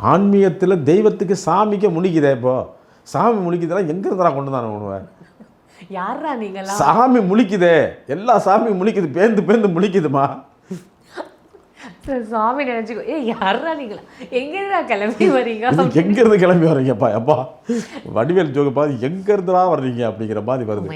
ஆன்மீகத்தில் தெய்வத்துக்கு சாமிக்கு முனிக்குதே இப்போ. சாமி முனிக்குதெல்லாம் எங்கே இருந்தா கொண்டு தானே உணவை யாரா நீங்களாம் சாமி முழிக்குதே எல்லா சாமியும் முழிக்குது பேந்து பேந்து முழிக்குதுமா சுவாமி நினைச்சுக்கோ. ஏ யாரா நீங்களா எங்கேருந்தா கிளம்பி வரீங்க எங்கேருந்து கிளம்பி வர்றீங்கப்பா? அப்பா வடிவேல் ஜோக்கு பார்த்து எங்கேருந்துடா வர்றீங்க அப்படிங்கிற மாதிரி வருது.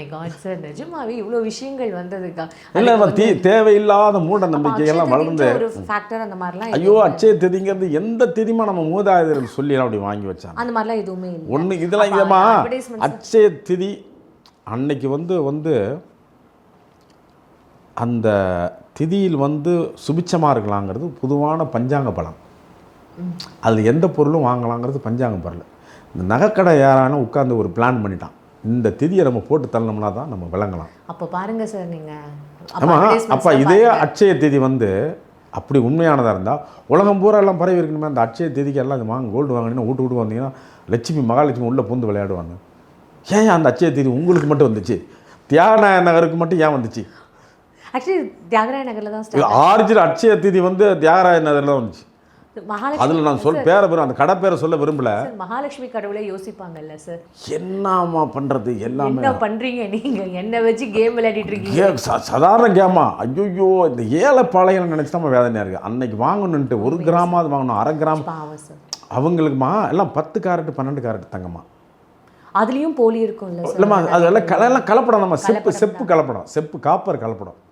சார் நிஜமாவே இவ்வளோ விஷயங்கள் வந்ததுக்கா? இல்லை தீ தேவையில்லாத மூட நம்பிக்கையெல்லாம் வளர்ந்து ஒரு ஃபேக்டர் அந்த மாதிரிலாம் ஐயோ அச்சய திதிங்கிறது எந்த திதிமா நம்ம மூதாதையர்கள் சொல்லி அப்படி வாங்கி வச்சாங்க? அந்த மாதிரிலாம் எதுவுமே ஒன்று இதெல்லாம் இதமா அச்சய திதி அன்னைக்கு வந்து வந்து அந்த திதியில் வந்து சுபிச்சமாக இருக்கலாங்கிறது பொதுவான பஞ்சாங்க பலம். அதில் எந்த பொருளும் வாங்கலாங்கிறது பஞ்சாங்க பொருள். இந்த நகைக்கடை யாரான உட்காந்து ஒரு பிளான் பண்ணிட்டான். இந்த திதியை நம்ம போட்டு தள்ளணும்னா தான் நம்ம விளங்கலாம். அப்போ பாருங்க சார் நீங்க. அப்ப ஆமாம் அப்போ இதே அட்சய திதி வந்து அப்படி உண்மையானதாக இருந்தால் உலகம் பூரா எல்லாம் பரவி இருக்கணுமே அந்த அட்சய திதிக்கு எல்லாம் இது வாங்க கோல்டு வாங்கினீங்கன்னா வீட்டு வீட்டு வந்தீங்கன்னா லட்சுமி மகாலட்சுமி உள்ளே பூந்து விளையாடுவாங்க. ஏன் அந்த அட்சய திதி உங்களுக்கு மட்டும் வந்துச்சு? தியாகநாய நகருக்கு மட்டும் ஏன் வந்துச்சு? ஆக்சுவலி தியாகராய நகர்ல தான் ஆரிஜினல் அட்சய திதி வந்து தியாகராய நகரில் தான் வந்துச்சு. அதில் நான் சொல் பேரை பேர் அந்த கடை பேரை சொல்ல விரும்பல. மகாலட்சுமி கடவுளே யோசிப்பாங்கல்ல சார். என்னம்மா பண்ணுறது எல்லாமே. என்ன பண்றீங்க நீங்க? என்ன வச்சு கேம் விளையாடிட்டு இருக்கீங்க. சாதாரண கேமா ஐயோ இந்த ஏழை பாளையம் நினச்சி நம்ம வேதனையாக இருக்குது அன்னைக்கு வாங்கணுன்ட்டு ஒரு கிராமாவது வாங்கணும் அரை கிராம். அவங்களுக்குமா? எல்லாம் பத்து கேரட் பன்னெண்டு கேரட் தங்கம்மா. அதுலயும் போலி இருக்கும்ல சார். இல்லைம்மா அதெல்லாம் கலப்படம் நம்ம செப்பு செப்பு கலப்படம் செப்பு காப்பர் கலப்படம்.